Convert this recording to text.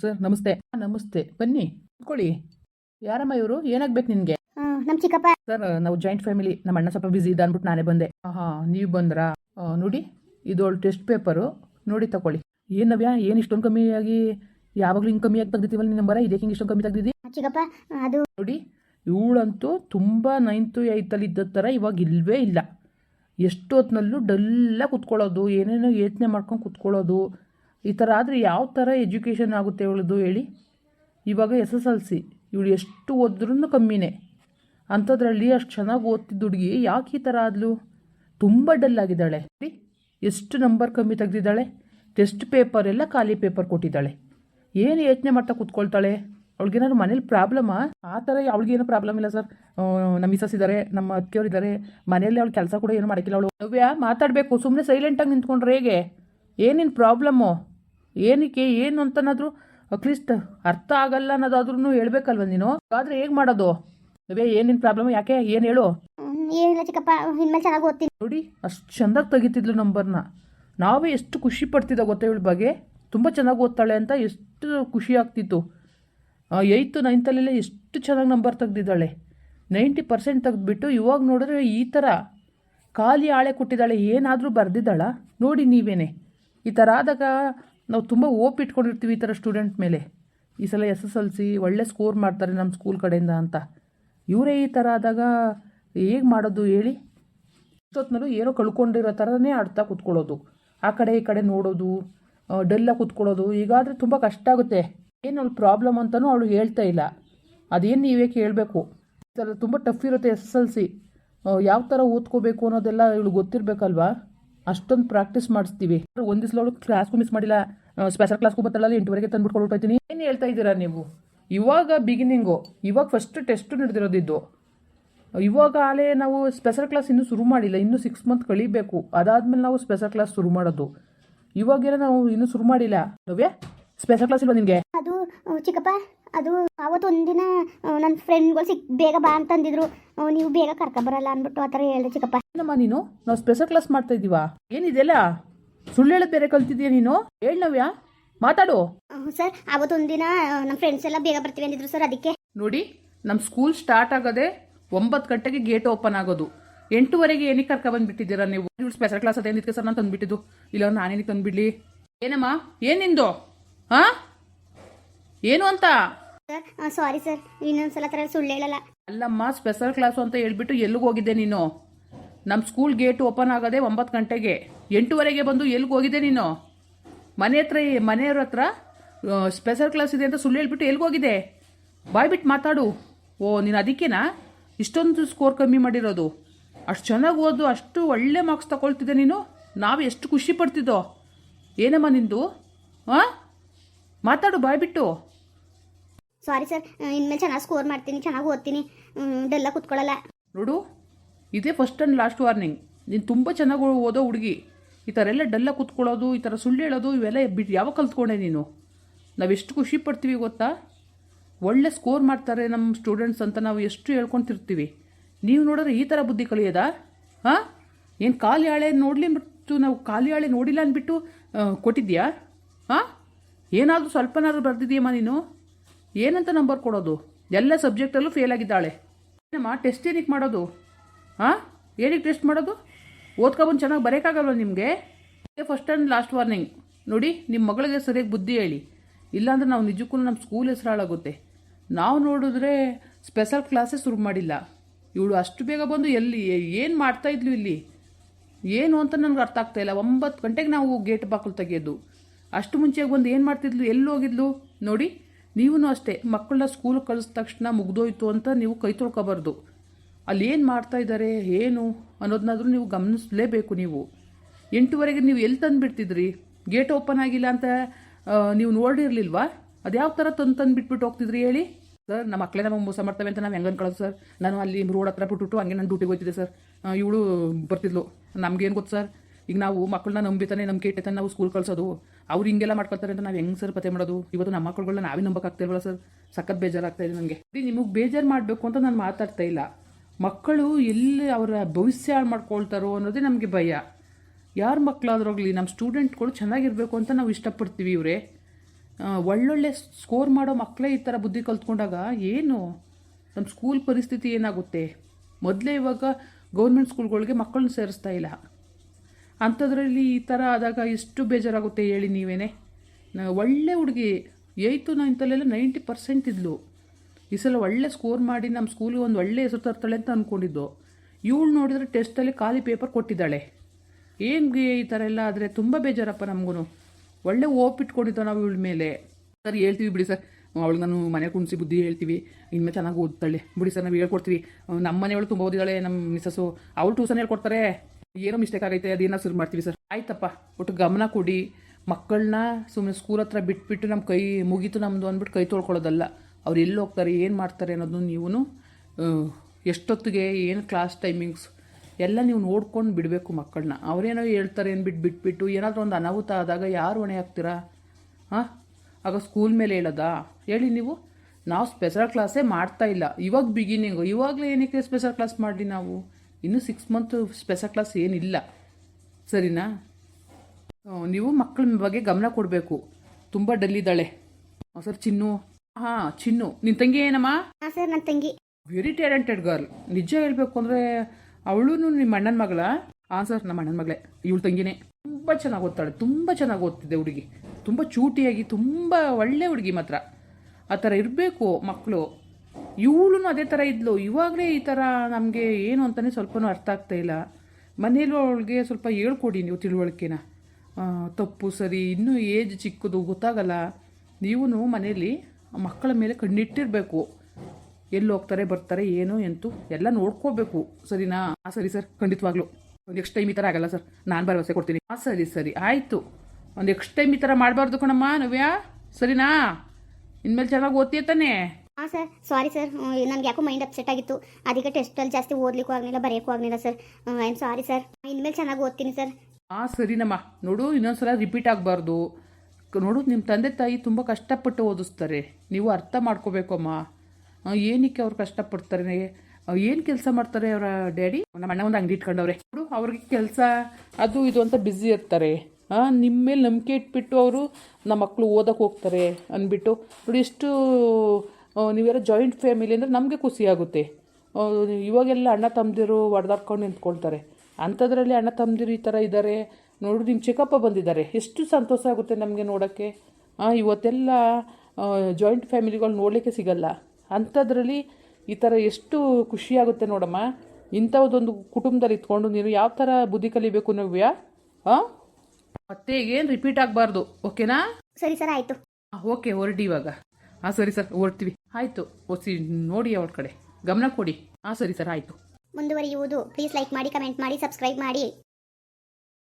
Sir ನಮಸ್ತೆ. ನಮಸ್ತೆ. ಬನ್ನಿ ಕೂತ್ಕೊಳ್ಳಿ. ಯಾರಮ್ಮ ಇವರು ಏನಾಗ್ಬೇಕು ನಿನ್ಗೆ? ನಮ್ಮ ಚಿಕ್ಕಪ್ಪ. ಸರ್ ನಾವು ಜಾಯಿಂಟ್ ಫ್ಯಾಮಿಲಿ. ನಮ್ಮ ಅಣ್ಣ ಸ್ವಲ್ಪ ಬಿಸಿ ಇದ್ದ ಅಂದ್ಬಿಟ್ಟು ನಾನೇ ಬಂದೆ. ಹಾಂ ನೀವು ಬಂದ್ರಾ? ಆ, ನೋಡಿ ಇದು ಟೆಸ್ಟ್ ಪೇಪರು. ನೋಡಿ ತಗೊಳ್ಳಿ ಏನ್ ನವ್ಯಾ? ಏನು ಇಷ್ಟೊಂದು ಕಮ್ಮಿಯಾಗಿ ಯಾವಾಗಲೂ ಹಿಂಗೆ ಕಮ್ಮಿಯಾಗಿ ತೆಗ್ದಿದ್ದೀವಲ್ಲ ನಿನ್ನ ಬರ ಇದಕ್ಕೆ ಹಿಂಗೆ ಇಷ್ಟೊಂದು ಕಮ್ಮಿ ತೆಗ್ದಿದ್ದಿ? ಚಿಕ್ಕಪ್ಪ ಅದು ನೋಡಿ ಇವಳಂತೂ ತುಂಬ ನೈನ್ತು ಏಯ್ತಲ್ಲಿ ಇದ್ದ ಥರ ಇವಾಗ ಇಲ್ವೇ ಇಲ್ಲ. ಎಷ್ಟೊತ್ತಿನಲ್ಲೂ ಡಲ್ಲಾಗಿ ಕುತ್ಕೊಳ್ಳೋದು ಏನೇನೋ ಯೋಚನೆ ಮಾಡ್ಕೊಂಡು ಕುತ್ಕೊಳ್ಳೋದು ಈ ಥರ ಆದರೆ ಯಾವ ಥರ ಎಜುಕೇಷನ್ ಆಗುತ್ತೆ ಇವಳದು ಹೇಳಿ? ಇವಾಗ ಎಸ್ ಎಸ್ ಎಲ್ ಸಿ, ಇವಳು ಎಷ್ಟು ಓದಿದ್ರೂ ಕಮ್ಮಿನೇ. ಅಂಥದ್ರಲ್ಲಿ ಅಷ್ಟು ಚೆನ್ನಾಗಿ ಓದ್ತಿದ್ದ ಹುಡುಗಿ ಯಾಕೆ ಈ ಥರ ಆದ್ಲು? ತುಂಬ ಡಲ್ ಆಗಿದ್ದಾಳೆ. ಎಷ್ಟು ನಂಬರ್ ಕಮ್ಮಿ ತೆಗೆದಿದ್ದಾಳೆ? ಟೆಸ್ಟ್ ಪೇಪರ್ ಎಲ್ಲ ಖಾಲಿ ಪೇಪರ್ ಕೊಟ್ಟಿದ್ದಾಳೆ. ಏನು ಯೋಚನೆ ಮಾಡ್ತಾ ಕೂತ್ಕೊಳ್ತಾಳೆ? ಅವಳಿಗೇನಾದ್ರು ಮನೇಲಿ ಪ್ರಾಬ್ಲಮಾ? ಆ ಥರ ಅವಳಿಗೇನು ಪ್ರಾಬ್ಲಮ್ ಇಲ್ಲ ಸರ್. ನಮ್ಮ ಮಿಸಸ್ ಇದ್ದಾರೆ ನಮ್ಮ ಅತ್ತಿಯವ್ರು ಇದ್ದಾರೆ ಮನೆಯಲ್ಲಿ ಅವಳು ಕೆಲಸ ಕೂಡ ಏನು ಮಾಡೋಕ್ಕಿಲ್ಲ ಅವಳು. ನವ್ಯ, ಮಾತಾಡಬೇಕು. ಸುಮ್ಮನೆ ಸೈಲೆಂಟಾಗಿ ನಿಂತ್ಕೊಂಡ್ರೆ ಹೇಗೆ? ಏನೇನು ಪ್ರಾಬ್ಲಮ್ಮು ಏನಕ್ಕೆ ಏನು ಅಂತನಾದರೂ ಅಟ್ಲೀಸ್ಟ್ ಅರ್ಥ ಆಗಲ್ಲ ಅನ್ನೋದಾದ್ರೂ ಹೇಳ್ಬೇಕಲ್ವ ನೀನು? ಆದ್ರೆ ಹೇಗೆ ಮಾಡೋದು? ಅದೇ ಏನೇನು ಪ್ರಾಬ್ಲಮ್? ಯಾಕೆ? ಏನು ಹೇಳು? ಏನಿಲ್ಲ ಚಿಕ್ಕಪ್ಪ ಇನ್ಮೇಲೆ ಚೆನ್ನಾಗಿ ಓದ್ತೀನಿ. ನೋಡಿ ಅಷ್ಟು ಚಂದಾಗಿ ತೆಗಿತಿದ್ಲು ನಂಬರ್ನ. ನಾವೇ ಎಷ್ಟು ಖುಷಿ ಪಡ್ತಿದ್ದ ಗೊತ್ತಾ ಇವಳ ಬಗ್ಗೆ? ತುಂಬ ಚೆನ್ನಾಗಿ ಓದ್ತಾಳೆ ಅಂತ ಎಷ್ಟು ಖುಷಿ ಆಗ್ತಿತ್ತು. ಏಯ್ತು ನೈನ್ತಲ್ಲೆಲ್ಲ ಎಷ್ಟು ಚೆನ್ನಾಗಿ ನಂಬರ್ ತೆಗ್ದಿದ್ದಾಳೆ. ನೈಂಟಿ ಪರ್ಸೆಂಟ್ ತೆಗೆದ್ಬಿಟ್ಟು ಇವಾಗ ನೋಡಿದ್ರೆ ಈ ಥರ ಖಾಲಿ ಆಳೆ ಕೊಟ್ಟಿದ್ದಾಳೆ. ಏನಾದರೂ ಬರ್ದಿದ್ದಾಳ? ನೋಡಿ ನೀವೇನೆ. ಈ ಥರ ಆದಾಗ ನಾವು ತುಂಬ ಓಪ್ ಇಟ್ಕೊಂಡಿರ್ತೀವಿ ಈ ಥರ ಸ್ಟೂಡೆಂಟ್ ಮೇಲೆ. ಈ ಸಲ ಎಸ್ ಎಸ್ ಎಲ್ ಸಿ ಒಳ್ಳೆ ಸ್ಕೋರ್ ಮಾಡ್ತಾರೆ ನಮ್ಮ ಸ್ಕೂಲ್ ಕಡೆಯಿಂದ ಅಂತ. ಇವರೇ ಈ ಥರ ಆದಾಗ ಹೇಗೆ ಮಾಡೋದು ಹೇಳಿ? ಇಷ್ಟೊತ್ತಿನಲ್ಲೂ ಏನೋ ಕಳ್ಕೊಂಡಿರೋ ಥರನೇ ಆಡ್ತಾ ಕೂತ್ಕೊಳ್ಳೋದು. ಆ ಕಡೆ ಈ ಕಡೆ ನೋಡೋದು ಡಲ್ಲ ಕೂತ್ಕೊಳ್ಳೋದು ಈಗಾದರೆ ತುಂಬ ಕಷ್ಟ ಆಗುತ್ತೆ. ಏನು ಅವಳು ಪ್ರಾಬ್ಲಮ್ ಅಂತಲೂ ಅವಳು ಹೇಳ್ತಾ ಇಲ್ಲ. ಅದೇನು ನೀವೇ ಕೇಳಬೇಕು ಈ ಥರ ತುಂಬ ಟಫ್ ಇರುತ್ತೆ ಎಸ್ ಎಸ್ ಎಲ್ ಸಿ. ಯಾವ ಥರ ಓದ್ಕೋಬೇಕು ಅನ್ನೋದೆಲ್ಲ ಇವಳು ಗೊತ್ತಿರಬೇಕಲ್ವಾ? ಅಷ್ಟೊಂದು ಪ್ರಾಕ್ಟೀಸ್ ಮಾಡಿಸ್ತೀವಿ. ಒಂದು ಕ್ಲಾಸ್ ಕ್ಲಾಸ್ಗೂ ಮಿಸ್ ಮಾಡಿಲ್ಲ. ಸ್ಪೆಷಲ್ ಕ್ಲಾಸ್ಗೂ ಬರ್ತಾಳಲ್ಲ ಎಂಟುವರೆಗೆ ತಂದ್ಬಿಟ್ಟು ಹೊರಟೋಯ್ತೀನಿ ಏನು ಹೇಳ್ತಾ ಇದ್ದೀರಾ ನೀವು? ಇವಾಗ ಬಿಗಿನಿಂಗು ಇವಾಗ ಫಸ್ಟ್ ಟೆಸ್ಟ್ ನಡೆದಿರೋದಿದ್ದು. ಇವಾಗ ಆಲೇ ನಾವು ಸ್ಪೆಷಲ್ ಕ್ಲಾಸ್ ಇನ್ನೂ ಶುರು ಮಾಡಿಲ್ಲ. ಇನ್ನೂ ಸಿಕ್ಸ್ ಮಂತ್ ಕಳಿಬೇಕು. ಅದಾದ್ಮೇಲೆ ನಾವು ಸ್ಪೆಷಲ್ ಕ್ಲಾಸ್ ಶುರು ಮಾಡೋದು. ಇವಾಗೇನೋ ನಾವು ಇನ್ನೂ ಶುರು ಮಾಡಿಲ್ಲ. ನವ್ಯ ಸ್ಪೆಷಲ್ ಕ್ಲಾಸ್ ಇಲ್ವಾ ನಿಮಗೆ ಅದು ಚಿಕ್ಕಪ್ಪ ಅದು ಅವತ್ತು ಒಂದಿನ ನನ್ನ ಫ್ರೆಂಡ್ಗಳು ಸಿಕ್ ಬೇಗ ಬಾ ಅಂತಂದಿದ್ರು ನೀವು ಬೇಗ ಕರ್ಕೊಬರಲ್ಲ ಅಂದ್ಬಿಟ್ಟು ಆ ಥರ ಹೇಳಿದೆ ಚಿಕ್ಕಪ್ಪ. ಏನಮ್ಮ ನೀನು? ನಾವು ಸ್ಪೆಷಲ್ ಕ್ಲಾಸ್ ಮಾಡ್ತಾ ಇದೀವಾ ಏನಿದೆಲ್ಲ? ಸುಳ್ಳು ಹೇಳೋದು ಬೇರೆ ಕಲ್ತಿದ್ಯಾ ನೀನು? ಹೇಳ ನವ್ಯ. ಮಾತಾಡು. ಸರ್ ಅವತ್ತೊಂದಿನ ನಮ್ಮ ಫ್ರೆಂಡ್ಸ್ ಎಲ್ಲ ಬೇಗ ಬರ್ತೀವಿ ಅಂದಿದ್ರು ಸರ್ ಅದಕ್ಕೆ. ನೋಡಿ ನಮ್ಮ ಸ್ಕೂಲ್ ಸ್ಟಾರ್ಟ್ ಆಗೋದೇ ಒಂಬತ್ತು ಗಂಟೆಗೆ ಗೇಟ್ ಓಪನ್ ಆಗೋದು. ಎಂಟೂವರೆಗೆ ಏನಕ್ಕೆ ಕರ್ಕ ಬಂದ್ಬಿಟ್ಟಿದ್ದೀರಾ ನೀವು? ಇವ್ಳು ಸ್ಪೆಷಲ್ ಕ್ಲಾಸ್ ಅದೇನಿದ್ಕೆ ಸರ್ ನಾನು ತಂದ್ಬಿಟ್ಟಿದ್ದು. ಇಲ್ಲ ನಾನೇನಕ್ಕೆ ತಂದ್ಬಿಡ್ಲಿ? ಏನಮ್ಮ? ಏನ್ ನಿಂದು? ಹಾ ಏನು ಅಂತ? ಸರ್ ಸಾರಿ ಸರ್ ಇನ್ನೊಂದ್ಸಲ ಥರ ಸುಳ್ಳು ಹೇಳಲ್ಲ. ಅಲ್ಲಮ್ಮ ಸ್ಪೆಷಲ್ ಕ್ಲಾಸು ಅಂತ ಹೇಳ್ಬಿಟ್ಟು ಎಲ್ಲಿಗೆ ಹೋಗಿದ್ದೆ ನೀನು? ನಮ್ಮ ಸ್ಕೂಲ್ ಗೇಟ್ ಓಪನ್ ಆಗೋದೇ ಒಂಬತ್ತು ಗಂಟೆಗೆ. ಎಂಟುವರೆಗೆ ಬಂದು ಎಲ್ಲಿಗೆ ಹೋಗಿದ್ದೆ ನೀನು? ಮನೆ ಹತ್ರ ಮನೆಯವ್ರ ಹತ್ರ ಸ್ಪೆಷಲ್ ಕ್ಲಾಸ್ ಇದೆ ಅಂತ ಸುಳ್ಳು ಹೇಳ್ಬಿಟ್ಟು ಎಲ್ಲಿಗೆ ಹೋಗಿದೆ ಬಾಯ್ ಬಿಟ್ಟು ಮಾತಾಡು. ಓ ನೀನು ಅದಕ್ಕೇನಾ? ಇಷ್ಟೊಂದು ಸ್ಕೋರ್ ಕಮ್ಮಿ ಮಾಡಿರೋದು. ಅಷ್ಟು ಚೆನ್ನಾಗಿ ಓದು ಅಷ್ಟು ಒಳ್ಳೆ ಮಾರ್ಕ್ಸ್ ತಗೊಳ್ತಿದ್ದೆ ನೀನು. ನಾವು ಎಷ್ಟು ಖುಷಿ ಪಡ್ತಿದ್ದೋ. ಏನಮ್ಮ ನಿಂದು? ಹಾಂ ಮಾತಾಡು ಬಾಯ್ ಬಿಟ್ಟು. ಸಾರಿ ಸರ್ ಇನ್ಮೇಲೆ ಚೆನ್ನಾಗಿ ಸ್ಕೋರ್ ಮಾಡ್ತೀನಿ, ಚೆನ್ನಾಗಿ ಓದ್ತೀನಿ. ಡಲ್ಲ ಕುತ್ಕೊಳ್ಳಲ್ಲ. ನೋಡು, ಇದೇ ಫಸ್ಟ್ ಆ್ಯಂಡ್ ಲಾಸ್ಟ್ ವಾರ್ನಿಂಗ್ ನೀನು ತುಂಬ ಚೆನ್ನಾಗಿ ಓದೋ ಹುಡುಗಿ. ಈ ಥರ ಎಲ್ಲ ಡಲ್ಲ ಕುತ್ಕೊಳ್ಳೋದು, ಈ ಥರ ಸುಳ್ಳು ಹೇಳೋದು, ಇವೆಲ್ಲ ಬಿಟ್ಟು ಯಾವಾಗ ಕಲ್ತ್ಕೊಂಡೆ ನೀನು? ನಾವು ಎಷ್ಟು ಖುಷಿ ಪಡ್ತೀವಿ ಗೊತ್ತಾ? ಒಳ್ಳೆ ಸ್ಕೋರ್ ಮಾಡ್ತಾರೆ ನಮ್ಮ ಸ್ಟೂಡೆಂಟ್ಸ್ ಅಂತ ನಾವು ಎಷ್ಟು ಹೇಳ್ಕೊತಿರ್ತೀವಿ. ನೀವು ನೋಡಿದ್ರೆ ಈ ಥರ ಬುದ್ಧಿ ಕಲಿಯೋದಾ? ಹಾಂ? ಏನು ಖಾಲಿ ಹಾಳೆ ನೋಡಲಿ ಬಿಟ್ಟು ನಾವು ಖಾಲಿ ಹಾಳೆ ನೋಡಿಲ್ಲ ಅಂದ್ಬಿಟ್ಟು ಕೊಟ್ಟಿದ್ಯಾ ಹಾಂ? ಏನಾದರೂ ಸ್ವಲ್ಪನಾದ್ರೂ ಬರೆದಿದೆಯಮ್ಮ ನೀನು? ಏನಂತ ನಂಬರ್ ಕೊಡೋದು? ಎಲ್ಲ ಸಬ್ಜೆಕ್ಟಲ್ಲೂ ಫೇಲ್ ಆಗಿದ್ದಾಳೆ. ಏನಮ್ಮ ಟೆಸ್ಟ್ ಏನಕ್ಕೆ ಮಾಡೋದು? ಹಾಂ ಏನಕ್ಕೆ ಟೆಸ್ಟ್ ಮಾಡೋದು? ಓದ್ಕೊಬಂದು ಚೆನ್ನಾಗಿ ಬರೋಕ್ಕಾಗಲ್ವ ನಿಮಗೆ? ಫಸ್ಟ್ ಆ್ಯಂಡ್ ಲಾಸ್ಟ್ ವಾರ್ನಿಂಗ್ ನೋಡಿ ನಿಮ್ಮ ಮಗಳಿಗೆ ಸರಿಯಾಗಿ ಬುದ್ಧಿ ಹೇಳಿ. ಇಲ್ಲಾಂದ್ರೆ ನಾವು ನಿಜಕ್ಕೂ ನಮ್ಮ ಸ್ಕೂಲ್ ಹೆಸರು ಹಾಳಾಗುತ್ತೆ ನಾವು ನೋಡಿದ್ರೆ ಸ್ಪೆಷಲ್ ಕ್ಲಾಸೇ ಶುರು ಮಾಡಿಲ್ಲ. ಇವಳು ಅಷ್ಟು ಬೇಗ ಬಂದು ಎಲ್ಲಿ ಏನು ಮಾಡ್ತಾ ಇದ್ಲು ಇಲ್ಲಿ? ಏನು ಅಂತ ನನಗೆ ಅರ್ಥ ಆಗ್ತಾ ಇಲ್ಲ. ಒಂಬತ್ತು ಗಂಟೆಗೆ ನಾವು ಗೇಟ್ ಬಾಕಲು ತೆಗೆಯೋದು. ಅಷ್ಟು ಮುಂಚೆಗೆ ಬಂದು ಏನು ಮಾಡ್ತಿದ್ಲು? ಎಲ್ಲಿ ಹೋಗಿದ್ಲು? ನೋಡಿ ನೀವೂ ಅಷ್ಟೇ ಮಕ್ಕಳನ್ನ ಸ್ಕೂಲ್ ಕಳಿಸಿದ ತಕ್ಷಣ ಮುಗ್ದೋಯ್ತು ಅಂತ ನೀವು ಕೈ ತೊಳ್ಕೊಬಾರ್ದು. ಅಲ್ಲಿ ಏನು ಮಾಡ್ತಾ ಇದ್ದಾರೆ ಏನು ಅನ್ನೋದನ್ನಾದರೂ ನೀವು ಗಮನಿಸಲೇಬೇಕು ನೀವು. ಎಂಟುವರೆಗೆ ನೀವು ಎಲ್ಲಿ ತಂದುಬಿಡ್ತಿದ್ರಿ ಗೇಟ್ ಓಪನ್ ಆಗಿಲ್ಲ ಅಂತ ನೀವು ನೋಡಿರಲಿಲ್ವಾ ಅದು ಯಾವ ಥರ ತಂದು ತಂದುಬಿಟ್ಬಿಟ್ಟು ಹೋಗ್ತಿದ್ರಿ ಹೇಳಿ? ಸರ್, ನಮ್ಮ ಮಕ್ಕಳೇ ನಮ್ಮ ಮೋಸ ಮಾಡ್ತವೆ ಅಂತ ನಾವು ಹೆಂಗೆ ಅನ್ಕೊಳ್ಳೋದು ಸರ್? ನಾನು ಅಲ್ಲಿ ರೋಡ್ ಹತ್ರ ಬಿಟ್ಬಿಟ್ಟು ಹಂಗೆ ನಾನು ಡ್ಯೂಟಿಗೆ ಹೋಗ್ತಿದ್ದೆ ಸರ್. ಇವಳು ಬರ್ತಿದ್ಲು. ನಮಗೇನು ಗೊತ್ತು ಸರ್? ಈಗ ನಾವು ಮಕ್ಕಳನ್ನ ನಂಬಿತಾನೆ ನಮ್ಮ ಕೇಟತಾನೆ ನಾವು ಸ್ಕೂಲ್ ಕಳಿಸೋದು. ಅವ್ರು ಹಿಂಗೆಲ್ಲ ಮಾಡ್ಕೊಳ್ತಾರೆ ಅಂತ ನಾವು ಹೆಂಗೆ ಸರ್ ಪತ್ತೆ ಮಾಡೋದು? ಇವತ್ತು ನಮ್ಮ ಮಕ್ಕಳುಗಳನ್ನ ನಾವೇ ನಂಬಕ್ಕಾಗ್ತಿಲ್ವಲ್ಲ ಸರ್ ಸಖತ್ ಬೇಜಾರಾಗ್ತಾ ಇದೆ ನನಗೆ. ನಿಮಗೆ ಬೇಜಾರು ಮಾಡಬೇಕು ಅಂತ ನಾನು ಮಾತಾಡ್ತಾ ಇಲ್ಲ. ಮಕ್ಕಳು ಎಲ್ಲಿ ಅವರ ಭವಿಷ್ಯ ಹಾಳು ಮಾಡ್ಕೊಳ್ತಾರೋ ಅನ್ನೋದೇ ನಮಗೆ ಭಯ. ಯಾರ ಮಕ್ಕಳಾದ್ರೋಗ್ಲಿ ನಮ್ಮ ಸ್ಟೂಡೆಂಟ್ಗಳು ಚೆನ್ನಾಗಿರಬೇಕು ಅಂತ ನಾವು ಇಷ್ಟಪಡ್ತೀವಿ ಇವರೇ. ಒಳ್ಳೊಳ್ಳೆ ಸ್ಕೋರ್ ಮಾಡೋ ಮಕ್ಕಳೇ ಈ ಥರ ಬುದ್ಧಿ ಕಲ್ತ್ಕೊಂಡಾಗ ಏನು? ನಮ್ಮ ಸ್ಕೂಲ್ ಪರಿಸ್ಥಿತಿ ಏನಾಗುತ್ತೆ? ಮೊದಲೇ ಇವಾಗ ಗೌರ್ಮೆಂಟ್ ಸ್ಕೂಲ್ಗಳಿಗೆ ಮಕ್ಕಳನ್ನ ಸೇರಿಸ್ತಾ ಇಲ್ಲ. ಅಂಥದ್ರಲ್ಲಿ ಈ ಥರ ಆದಾಗ ಎಷ್ಟು ಬೇಜಾರಾಗುತ್ತೆ ಹೇಳಿ ನೀವೇನೆ? ನ- ಒಳ್ಳೆ ಹುಡುಗಿ, ಏಯ್ತು ನೈನ್ತಲ್ಲೆಲ್ಲ ನೈಂಟಿ ಪರ್ಸೆಂಟ್ ಇದ್ಲು. ಈ ಸಲ ಒಳ್ಳೆ ಸ್ಕೋರ್ ಮಾಡಿ ನಮ್ಮ ಸ್ಕೂಲಿಗೆ ಒಂದು ಒಳ್ಳೆ ಹೆಸರು ತರ್ತಾಳೆ ಅಂತ ಅಂದ್ಕೊಂಡಿದ್ದು ಇವಳು ನೋಡಿದರೆ ಟೆಸ್ಟಲ್ಲಿ ಖಾಲಿ ಪೇಪರ್ ಕೊಟ್ಟಿದ್ದಾಳೆ. ಹೆಂಗೆ ಈ ಥರ ಎಲ್ಲ ಆದರೆ ತುಂಬ ಬೇಜಾರಪ್ಪ ನಮಗೂ ಒಳ್ಳೆ ಓಪ್ ಇಟ್ಕೊಂಡಿದ್ದೋ ನಾವು ಇವಳ ಮೇಲೆ. ಸರ್, ಹೇಳ್ತೀವಿ ಬಿಡಿ ಸರ್. ಅವಳು ನಾನು ಮನೆ ಕುಣಿಸಿ ಬುದ್ಧಿ ಹೇಳ್ತೀವಿ. ಇನ್ಮೇಲೆ ಚೆನ್ನಾಗಿ ಓದ್ತಾಳೆ. ಬಿಡಿ ಸರ್, ನಾವು ಹೇಳ್ಕೊಡ್ತೀವಿ. ನಮ್ಮ ಮನೆಯವಳು ತುಂಬ ಓದಿದ್ದಾಳೆ, ನಮ್ಮ ಮಿಸ್ಸಸ್ಸು. ಅವಳು ಟ್ಯೂಷನ್ ಹೇಳ್ಕೊಡ್ತಾರೆ. ಏನೋ ಮಿಸ್ಟೇಕ್ ಆಗೈತೆ, ಅದೇನೋ ಶುರು ಮಾಡ್ತೀವಿ ಸರ್ ಆಯ್ತಪ್ಪ, ಒಟ್ಟು ಗಮನ ಕೊಡಿ. ಮಕ್ಕಳನ್ನ ಸುಮ್ಮನೆ ಸ್ಕೂಲ್ ಹತ್ರ ಬಿಟ್ಬಿಟ್ಟು ನಮ್ಮ ಕೈ ಮುಗೀತು ನಮ್ಮದು ಅಂದ್ಬಿಟ್ಟು ಕೈ ತೊಳ್ಕೊಳ್ಳೋದಲ್ಲ. ಅವ್ರು ಎಲ್ಲಿ ಹೋಗ್ತಾರೆ, ಏನು ಮಾಡ್ತಾರೆ ಅನ್ನೋದು ನೀವು ಎಷ್ಟೊತ್ತಿಗೆ, ಏನು ಕ್ಲಾಸ್ ಟೈಮಿಂಗ್ಸ್ ಎಲ್ಲ ನೀವು ನೋಡ್ಕೊಂಡು ಬಿಡಬೇಕು ಮಕ್ಕಳನ್ನ ಅವರೇನೋ ಹೇಳ್ತಾರೆ ಅಂದ್ಬಿಟ್ಟು ಬಿಟ್ಬಿಟ್ಟು, ಏನಾದರೂ ಒಂದು ಅನಾಹುತ ಆದಾಗ ಯಾರು ಹೊಣೆ ಹಾಕ್ತೀರಾ? ಹಾಂ ಆಗ ಸ್ಕೂಲ್ ಮೇಲೆ ಹೇಳೋದಾ? ಹೇಳಿ ನೀವು. ನಾವು ಸ್ಪೆಷಲ್ ಕ್ಲಾಸೇ ಮಾಡ್ತಾ ಇಲ್ಲ. ಇವಾಗ ಬಿಗಿನಿಂಗು ಇವಾಗಲೇ ಏನಕ್ಕೆ ಸ್ಪೆಷಲ್ ಕ್ಲಾಸ್ ಮಾಡಲಿ ನಾವು? ಇನ್ನೂ ಸಿಕ್ಸ್ ಮಂತ್ ಸ್ಪೆಷಲ್ ಕ್ಲಾಸ್ ಏನಿಲ್ಲ. ಸರಿನಾ? ನೀವು ಮಕ್ಕಳ ಬಗ್ಗೆ ಗಮನ ಕೊಡಬೇಕು. ತುಂಬ ಡಲ್ಲಿದ್ದಾಳೆ ಸರ್ ಚಿನ್ನು. ಹಾಂ ಚಿನ್ನು. ನಿನ್ನ ತಂಗಿ ಏನಮ್ಮ? ಸರ್ ನನ್ನ ತಂಗಿ. ವೆರಿ ಟ್ಯಾಲೆಂಟೆಡ್ ಗರ್ಲ್ ನಿಜ ಹೇಳ್ಬೇಕು ಅಂದರೆ ಅವಳು ನಿಮ್ಮ ಅಣ್ಣನ ಮಗಳ? ಹಾಂ ಸರ್ ನಮ್ಮ ಅಣ್ಣನ ಮಗಳೇ. ಇವಳು ತಂಗಿನೇ. ತುಂಬ ಚೆನ್ನಾಗಿ ಓದ್ತಾಳೆ. ತುಂಬ ಚೆನ್ನಾಗಿ ಓದ್ತಿದ್ದೆ ಹುಡುಗಿ. ತುಂಬ ಚೂಟಿಯಾಗಿ ತುಂಬ ಒಳ್ಳೆ ಹುಡುಗಿ ಮಾತ್ರ. ಆ ಥರ ಇರಬೇಕು ಮಕ್ಕಳು. ಇವಳು ಅದೇ ಥರ ಇದ್ಲು. ಇವಾಗಲೇ ಈ ಥರ ನಮಗೆ ಏನು ಅಂತಲೇ ಸ್ವಲ್ಪನೂ ಅರ್ಥ ಆಗ್ತಾ ಇಲ್ಲ. ಮನೇಲೂ ಅವಳಿಗೆ ಸ್ವಲ್ಪ ಹೇಳ್ಕೊಡಿ ನೀವು ತಿಳುವಳಿಕೆನ. ತಪ್ಪು, ಸರಿ, ಇನ್ನೂ ಏಜ್ ಚಿಕ್ಕದು ಗೊತ್ತಾಗಲ್ಲ. ನೀವು ಮನೇಲಿ ಮಕ್ಕಳ ಮೇಲೆ ಕಣ್ಣಿಟ್ಟಿರಬೇಕು. ಎಲ್ಲಿ ಹೋಗ್ತಾರೆ, ಬರ್ತಾರೆ, ಏನು, ಎಂತು ಎಲ್ಲ ನೋಡ್ಕೋಬೇಕು. ಸರಿನಾ? ಸರಿ ಸರ್, ಖಂಡಿತವಾಗ್ಲು. ನೆಕ್ಸ್ಟ್ ಟೈಮ್ ಈ ಥರ ಆಗಲ್ಲ ಸರ್. ನಾನು ಭರವಸೆ ಕೊಡ್ತೀನಿ. ಹಾಂ ಸರಿ ಸರಿ, ಆಯಿತು. ನೆಕ್ಸ್ಟ್ ಟೈಮ್ ಈ ಥರ ಮಾಡಬಾರ್ದು ಕಣಮ್ಮ, ನವ್ಯಾ. ಸರಿನಾ? ಇನ್ಮೇಲೆ ಚೆನ್ನಾಗಿ ಓದ್ತೀಯ ತಾನೇ? ಹಾಂ ಸರ್ ಸಾರಿ ಸರ್ ನನಗೆ ಯಾಕೋ ಮೈಂಡ್ ಅಪ್ಸೆಟ್ ಆಗಿತ್ತು. ಅದಕ್ಕೆ ಟೆಸ್ಟಲ್ಲಿ ಜಾಸ್ತಿ ಓದ್ಲಿಕ್ಕೂ ಆಗಲಿಲ್ಲ ಬರೆಯೋಕ್ಕೂ ಆಗಲಿಲ್ಲ sir I am sorry sir ಇನ್ಮೇಲೆ ಚೆನ್ನಾಗಿ ಓದ್ತೀನಿ ಸರ್ ಹಾಂ ಸರಿನಮ್ಮ ನೋಡು ಇನ್ನೊಂದ್ಸಲ ರಿಪೀಟ್ ಆಗಬಾರ್ದು. ನೋಡು ನಿಮ್ಮ ತಂದೆ ತಾಯಿ ತುಂಬ ಕಷ್ಟಪಟ್ಟು ಓದಿಸ್ತಾರೆ. ನೀವು ಅರ್ಥ ಮಾಡ್ಕೋಬೇಕಮ್ಮ ಏನಕ್ಕೆ ಅವ್ರು ಕಷ್ಟಪಡ್ತಾರೆ? ಏನು ಕೆಲಸ ಮಾಡ್ತಾರೆ ಅವರ ಡ್ಯಾಡಿ? ನಮ್ಮ ಅಣ್ಣ ಒಂದು ಅಂಗಡಿ ಇಟ್ಕೊಂಡವ್ರೆ. ನೋಡು ಅವ್ರಿಗೆ ಕೆಲಸ ಅದು ಇದು ಅಂತ ಬ್ಯುಸಿ ಇರ್ತಾರೆ. ಹಾಂ ನಿಮ್ಮ ಮೇಲೆ ನಂಬಿಕೆ ಇಟ್ಬಿಟ್ಟು ಅವರು ನಮ್ಮ ಮಕ್ಕಳು ಓದಕ್ಕೆ ಹೋಗ್ತಾರೆ ಅಂದ್ಬಿಟ್ಟು. ನೋಡಿ ಎಷ್ಟು ಆ, ನೀವೆಲ್ಲ ಜಾಯಿಂಟ್ ಫ್ಯಾಮಿಲಿ ಅಂದರೆ ನಮಗೆ ಖುಷಿಯಾಗುತ್ತೆ ಇವಾಗೆಲ್ಲ ಅಣ್ಣ ತಮ್ಮದಿರು ಹೊಡೆದಾಡ್ಕೊಂಡು ನಿಂತ್ಕೊಳ್ತಾರೆ. ಅಂಥದ್ರಲ್ಲಿ ಅಣ್ಣ ತಮ್ಮದಿರು ಈ ಥರ ಇದ್ದಾರೆ ನೋಡು ನಿಮ್ಮ ಚಿಕ್ಕಪ್ಪ ಬಂದಿದ್ದಾರೆ. ಎಷ್ಟು ಸಂತೋಷ ಆಗುತ್ತೆ ನಮಗೆ ನೋಡೋಕ್ಕೆ. ಇವತ್ತೆಲ್ಲ ಜಾಯಿಂಟ್ ಫ್ಯಾಮಿಲಿಗಳು ನೋಡಲಿಕ್ಕೆ ಸಿಗಲ್ಲ. ಅಂಥದ್ರಲ್ಲಿ ಈ ಥರ ಎಷ್ಟು ಖುಷಿಯಾಗುತ್ತೆ ನೋಡಮ್ಮ. ಇಂಥದ್ದೊಂದು ಕುಟುಂಬದಲ್ಲಿ ಇತ್ಕೊಂಡು ನೀನು ಯಾವ ಥರ ಬುದ್ಧಿ ಕಲಿಬೇಕು ನವ್ಯ? ಹಾಂ ಮತ್ತೆ ಏನು ರಿಪೀಟ್ ಆಗಬಾರ್ದು. ಓಕೆನಾ ಸರಿ ಸರ್ ಆಯಿತು. ಓಕೆ ಹೊರಡಿ ಇವಾಗ. ಹಾಂ ಸರಿ ಸರ್ ಹೊರಡ್ತೀವಿ ಆಯಿತು, ಒಸಿ ನೋಡಿ ಅವಳ ಕಡೆ. ಗಮನ ಕೊಡಿ. ಹಾಂ ಸರಿ ಸರ್, ಆಯಿತು. ಮುಂದುವರಿಯುವುದು. ಪ್ಲೀಸ್ ಲೈಕ್ ಮಾಡಿ ಕಮೆಂಟ್ ಮಾಡಿ ಸಬ್ಸ್ಕ್ರೈಬ್ ಮಾಡಿ.